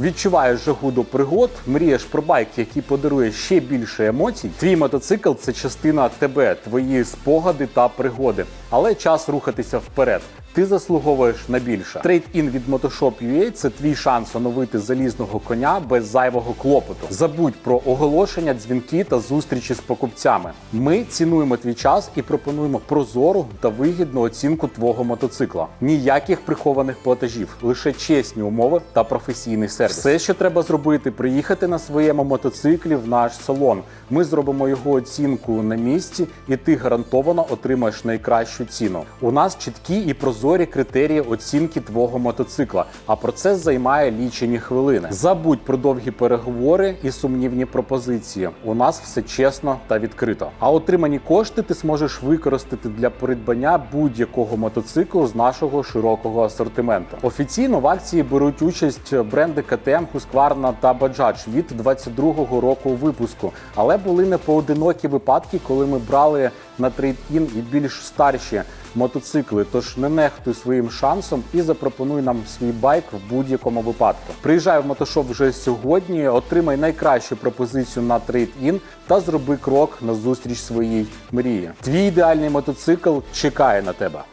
Відчуваєш жагу до пригод, мрієш про байк, який подарує ще більше емоцій. Твій мотоцикл це частина тебе, твої спогади та пригоди. Але час рухатися вперед. Ти заслуговуєш на більше. Трейд-ін від Motoshop.ua – це твій шанс оновити залізного коня без зайвого клопоту. Забудь про оголошення, дзвінки та зустрічі з покупцями. Ми цінуємо твій час і пропонуємо прозору та вигідну оцінку твого мотоцикла. Ніяких прихованих платежів, лише чесні умови та професійний сервіс. Все, що треба зробити, приїхати на своєму мотоциклі в наш салон. Ми зробимо його оцінку на місці, і ти гарантовано отримаєш найкращу ціну. У нас чіткі і прозорі критерії оцінки твого мотоцикла, а процес займає лічені хвилини. Забудь про довгі переговори і сумнівні пропозиції. У нас все чесно та відкрито. А отримані кошти ти зможеш використати для придбання будь-якого мотоциклу з нашого широкого асортименту. Офіційно в акції беруть участь бренди KTM, Husqvarna та Bajaj від 22-го року випуску. Але були не поодинокі випадки, коли ми брали на трейд-ін і більш старші мотоцикли. Тож не нехтуй своїм шансом і запропонуй нам свій байк в будь-якому випадку. Приїжджай в мотошоп вже сьогодні, отримай найкращу пропозицію на трейд-ін та зроби крок на зустріч своїй мрії. Твій ідеальний мотоцикл чекає на тебе.